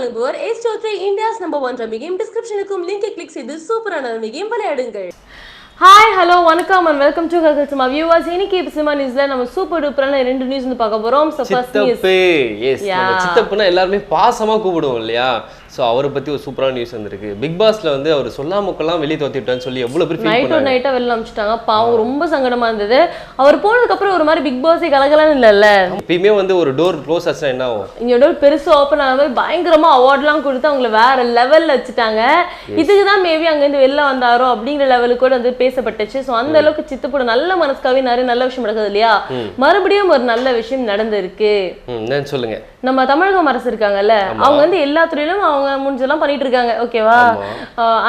வழங்குவோர் A twenty three India's number one rummy game டிஸ்கிரிப்ஷனுக்கும் லிங்கை click செய்து சூப்பரான ரம்மி கேம் விளையாடுங்கள். ஹாய் ஹலோ வணக்கம் அண்ட் வெல்கம் டு கல்சுமா வியூவர்ஸ் இன்னைக்கு சினிமா நியூஸ்ல நம்ம சூப்பர் டூப்பரான ரெண்டு நியூஸ் வந்து பார்க்க போறோம். ஸோ ஃபர்ஸ்ட் நியூஸ் எஸ் நம்ம. சித்தப்புனா எல்லாருமே பாசமா கூப்பிடுவோம் இல்லையா? சோ அவரை பத்தி ஒரு சூப்பரான நியூஸ் வந்திருக்கு. பிக் பாஸ்ல வந்து அவர் சொல்லாமக்கெல்லாம் வெளியே தோத்திட்டான்னு சொல்லி எவ்வளவு பேர் நைட் ஒரு பண்ணாங்க நைட்டா வெளில அமிச்சிட்டாங்க பாவம் ரொம்ப சங்கடமா இருந்தது. அவர் போனதுக்கு அப்புறம் ஒரு மாதிரி பிக் பாஸே கலகலன்னு இல்லைல்ல? எப்பயுமே வந்து ஒரு டோர் க்ளோஸ் ஆச்சுன்னா என்ன ஆகும்? இங்கோட ஒரு பெருசு ஓப்பன் ஆன மாதிரி பயங்கரமா அவார்ட்லாம் கொடுத்து அவங்கள வேற லெவல்ல வச்சுட்டாங்க. இதுக்கு தான் மேபி அங்கேருந்து வெளில வந்தாரோ அப்படிங்கிற லெவலுக்கு கூட வந்து பேசப்பட்டுச்சு. ஸோ அந்த அளவுக்கு சித்துப்போட நல்ல மனசுக்காவே நிறைய நல்ல விஷயம் நடக்குது இல்லையா? மறுபடியும் ஒரு நல்ல விஷயம் நடந்திருக்கு. சொல்லுங்க. நம்ம தமிழகம் அரசு இருக்காங்கல்ல அவங்க வந்து எல்லா துறையிலும் அவங்க முடிஞ்செல்லாம் பண்ணிட்டு இருக்காங்க ஓகேவா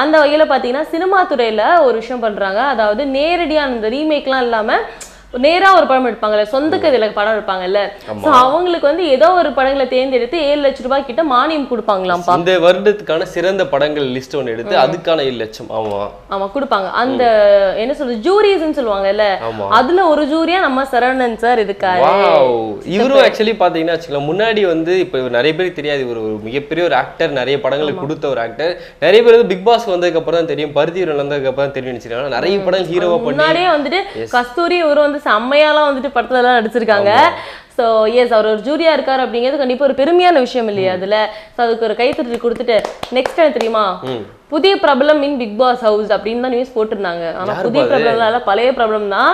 அந்த வகையில பாத்தீங்கன்னா சினிமா துறையில ஒரு விஷயம் பண்றாங்க. அதாவது நேரடியா அந்த ரீமேக்லாம் இல்லாம நேரா ஒரு படம் எடுப்பாங்கல்ல சொந்த கதையில படம் எடுப்பாங்கல்ல. சோ அவங்களுக்கு வந்து ஏதோ ஒரு படங்களை தேர்ந்தெடுத்து ஏழு லட்சம் ரூபாய் கிட்ட மானியம் கொடுப்பாங்களாம்ப்பா இந்த வருடத்துக்கான சிறந்த படங்கள் லிஸ்ட் ஒன்று எடுத்து அதுக்கான ஏழு லட்சம் ஆமா. ஆமா கொடுப்பாங்க. அந்த என்ன சொல்றது ஜூரிஸ்ன்னு சொல்லுவாங்கல்ல அதுல ஒரு ஜூரியா நம்ம சரவணன் சார் இருக்காரு. இவரும் ஆக்சுவலி பாத்தீங்கன்னா வச்சுக்கலாம் முன்னாடி வந்து இப்போ இவர் நிறைய பேருக்கு தெரியாது இவர் ஒரு மிகப்பெரிய ஒரு ஆக்டர் நிறைய படங்களுக்கு கொடுத்த ஒரு ஆக்டர் நிறைய பேர் வந்து பிக் பாஸ் வந்ததுக்கு அப்புறம் தான் தெரியும் பருத்தி வந்ததுக்கு அப்புறம் தெரியும் நிறைய படம் ஹீரோவா பண்ணி முன்னாடியே வந்துட்டு கஸ்தூரி இவரும் வந்து செம்மையாலாம் வந்துட்டு படத்துல எல்லாம் நடிச்சிருக்காங்க ஸோ எஸ் அவர் ஒரு ஜூரியா இருக்காரு அப்படிங்கிறது கண்டிப்பா ஒரு பெருமையான விஷயம் இல்லையா அதுல? ஸோ அதுக்கு ஒரு கைத்தட்டல் கொடுத்துட்டு நெக்ஸ்ட் என்ன தெரியுமா. புதிய பிரபலம் இன் பிக் பாஸ் ஹவுஸ் அப்படின்னு தான் நியூஸ் போட்டிருந்தாங்க. ஆனா புதிய பிரபலம் பழைய பிரபலம் தான்.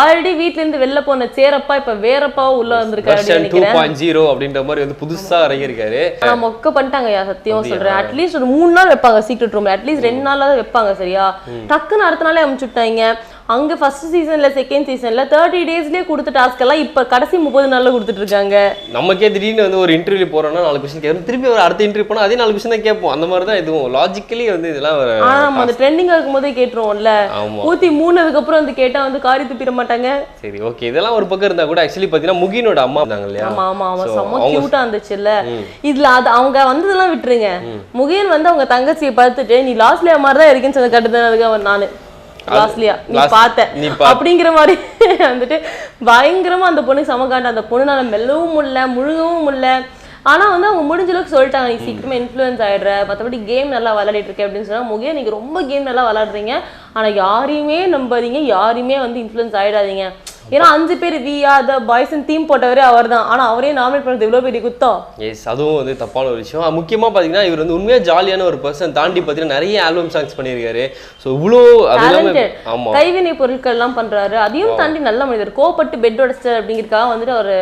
ஆல்ரெடி வீட்ல இருந்து வெளில போன சேரப்பா இப்ப வேறப்பாவா உள்ள வந்திருக்காரு ஜீரோ அப்படின்ற மாதிரி வந்து புதுசா இறங்கியிருக்காரு. ஆனா மொக்க பண்ணிட்டாங்க யா சத்தியம் சொல்றேன். அட்லீஸ்ட் ஒரு மூணு நாள் வைப்பாங்க சீக்ரெட் ரூம்ல அட்லீஸ்ட் ரெண்டு நாளாவது வைப்பாங்க சரியா? டக்குன்னு அடுத்த நாளே அமுச்சு விட்டாங்க. அங்க ஃபர்ஸ்ட் சீசன்ல செகண்ட் சீசன்ல தேர்ட்டி டேஸ்லயே கொடுத்த டாஸ்க் எல்லாம் இப்ப கடைசி முப்பது நாள்ல கொடுத்துட்டு இருக்காங்க. நமக்கே திடீர்னு வந்து ஒரு இன்டர்வியூ போறோம்னா நாலு கொஸ்டின் கேட்போம். திருப்பி ஒரு அடுத்த இன்டர்வியூ போனா அதே நாலு கொஸ்டின் தான் கேட்போம். அந்த மாதிரி தான் இதுவும். லாஜிக்கலி வந்து இதெல்லாம் நம்ம அந்த ட்ரெண்டிங்கா இருக்கும் போதே கேட்டுருவோம்ல. ஆமா. ஊத்தி மூணதுக்கு அப்புறம் வந்து கேட்டா வந்து காரி துப்பிட மாட்டாங்க. சரி ஓகே இதெல்லாம் ஒரு பக்கம் இருந்தா கூட ஆக்சுவலி பாத்தீங்கன்னா முகினோட அம்மா இருந்தாங்க இல்லையா? ஆமா ஆமா ஆமா. So, செம்ம அவங்க- கியூட்டா இருந்துச்சுல்ல. இதுல அது அவங்க வந்ததெல்லாம் விட்டுருங்க. முகின் வந்து அவங்க தங்கச்சியை பார்த்துட்டு நீ லாஸ்ட்லியா மாதிரி தான் இருக்குன்னு சொன்ன கட்டுனதுக்கு அவன் நானு லாஸ்ட்லியா நீ பார்த்த. அப்படிங்கிற மாதிரி வந்துட்டு பயங்கரமா அந்த பொண்ணு சமகாண்ட அந்த பொண்ணுனால மெல்லவும் முடியல முழுங்கவும் முடியல. ஆனா வந்து அவங்க முடிஞ்ச அளவுக்கு சொல்லிட்டாங்க நீ சீக்கிரமா இன்ஃப்ளூயன்ஸ் ஆயிடுற. மத்தபடி கேம் நல்லா விளையாடிட்டு இருக்க அப்படின்னு சொன்னா முகிய நீங்க ரொம்ப கேம் நல்லா விளையாடுறீங்க. ஆனா யாரையுமே நம்பாதீங்க. யாரையுமே வந்து இன்ஃப்ளூயன்ஸ் ஆயிடாதீங்க. ஏன்னா அஞ்சு பேர் we are the boys team போட்டவரே அவர் தான் ஆனா அவரே நாமினேட் பண்ணது இவ்வளவு பெரிய குத்தம்? எஸ் அதுவும் வந்து தப்பான ஒரு விஷயம். அது முக்கியமா பாத்தீங்கன்னா இவர் வந்து உண்மையா ஜாலியான ஒரு பர்சன் தாண்டி பாத்தீங்கன்னா நிறைய ஆல்பம் சாங்ஸ் பண்ணியிருக்காரு. ஸோ இவ்வளோ அது இல்லாம Talented. ஆமா. கைவினை பொருட்கள் எல்லாம் பண்றாரு. அதையும் தாண்டி நல்ல மனிதர். கோவப்பட்டு பெட் உடைச்சார் அப்படிங்கிறதுக்காக வந்துட்டு ஒரு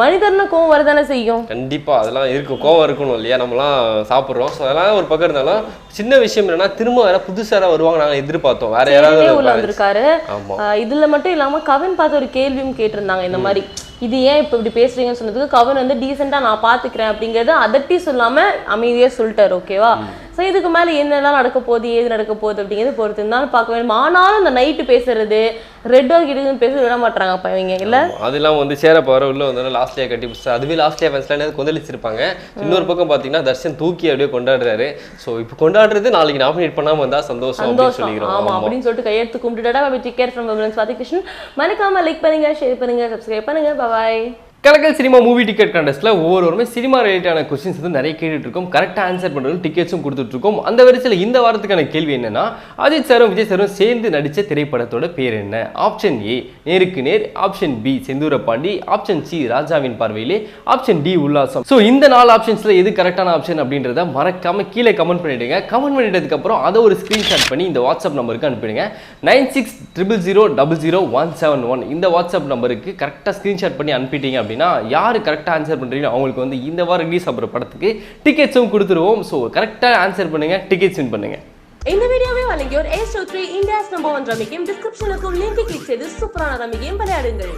மனிதர்னா கோவம் வரதானே செய்யும். கண்டிப்பா அதெல்லாம் இருக்கும் கோவம் இருக்கணும் இல்லையா? நம்மலாம் சாப்பிடுறோம். ஸோ அதெல்லாம் ஒரு பக்கம் இருந்தாலும் சின்ன விஷயம் என்னன்னா திரும்ப வேற புதுசா யாராவது வருவாங்க நாங்க எதிர்பார்த்தோம். வேற யாராவது வந்திருக்காரு. இதுல மட்டும் இல்லாம கவின் பார்த்து ஒரு கேள்வியும் கேட்டிருந்தாங்க இந்த மாதிரி இது ஏன் இப்ப இப்படி பேசுறீங்கன்னு சொன்னதுக்கு கவின் வந்து டீசெண்டா நான் பாத்துக்கிறேன் அப்படிங்கறத அதட்டி சொல்லாம அமைதியா சொல்லிட்டாரு ஓகேவா சோ இதுக்கு மேல என்னெல்லாம் நடக்க போகுது ஏது நடக்க போகுது அப்படிங்கிறது பொறுத்து இருந்தாலும் பார்க்க வேண்டும். ஆனாலும் இந்த நைட்டு பேசுறது ரெட் ஆகிட்டு பேச விட மாட்டாங்க அப்ப இவங்க இல்ல. அதெல்லாம் வந்து சேர போற உள்ள வந்து லாஸ்ட்லியா கட்டி பிடிச்சா அதுவே லாஸ்ட்லியா ஃபேன்ஸ்லாம் கொந்தளிச்சிருப்பாங்க. இன்னொரு பக்கம் பாத்தீங்கன்னா தர்ஷன் தூக்கி அப்படியே கொண்டாடுறாரு. ஸோ இப்போ கொண்டாடுறது நாளைக்கு நாமினேட் பண்ணாம வந்தா சந்தோஷம் சந்தோஷம். சொல்லிக்கிறோம். ஆமா ஆமா. அப்படின்னு சொல்லிட்டு கையெடுத்து கும்பிட்டுட்டா take care from Swathi Krishnan மறக்காம லைக் பண்ணுங்க ஷேர் பண்ணுங்க சப்ஸ்கிரைப் பண்ணுங்க. பாய் கலக்கல் சினிமா மூவி டிக்கெட் கண்டஸ்ட்ல ஒவ்வொருவருமே சினிமா ரிலேட்டான கொஸ்டின்ஸ் வந்து நிறைய கேட்டுட்ருக்கோம் கரெக்டாக ஆன்சர் பண்ணுறது டிக்கெட்ஸும் கொடுத்துட்ருக்கோம் அந்த வரிசையில் இந்த வாரத்துக்கான கேள்வி என்னென்னா அஜித் சாரும் விஜய் சாரும் சேர்ந்து நடித்த திரைப்படத்தோட பேர் என்ன? ஆப்ஷன் ஏ நேருக்கு நேர். ஆப்ஷன் பி செந்தூர பாண்டி ஆப்ஷன் சி ராஜாவின் பார்வையிலே. ஆப்ஷன் டி உல்லாசம். ஸோ இந்த நாலு ஆப்ஷன்ஸில் எது கரெக்டான ஆப்ஷன் அப்படின்றத மறக்காமல் கீழே கமெண்ட் பண்ணிவிடுங்க கமெண்ட் பண்ணிட்டதுக்கப்புறம் அதை ஒரு ஸ்க்ரீன்ஷாட் பண்ணி இந்த வாட்ஸ்அப் நம்பருக்கு அனுப்பிடுங்க. Nine six triple zero double zero one seven one இந்த வாட்ஸ்அப் நம்பருக்கு கரெக்டாக ஸ்க்ரீன்ஷாட் பண்ணி அனுப்பிட்டீங்க அப்படின்னா யார் கரெக்டாக ஆன்சர் பண்ணுறீங்க அவங்களுக்கு வந்து இந்த வாரம் ரிலீஸ் ஆகிற படத்துக்கு டிக்கெட்ஸும் கொடுத்துருவோம். ஸோ கரெக்டாக ஆன்சர் பண்ணுங்கள் டிக்கெட்ஸ் வின் பண்ணுங்கள் இந்த வீடியோவை வழங்கியோர் A ஸ்டோ three India's number one rummy game டிஸ்கிரிப்ஷனுக்கும் link click செய்து சூப்பரான ரம்மி கேம் விளையாடுங்கள்.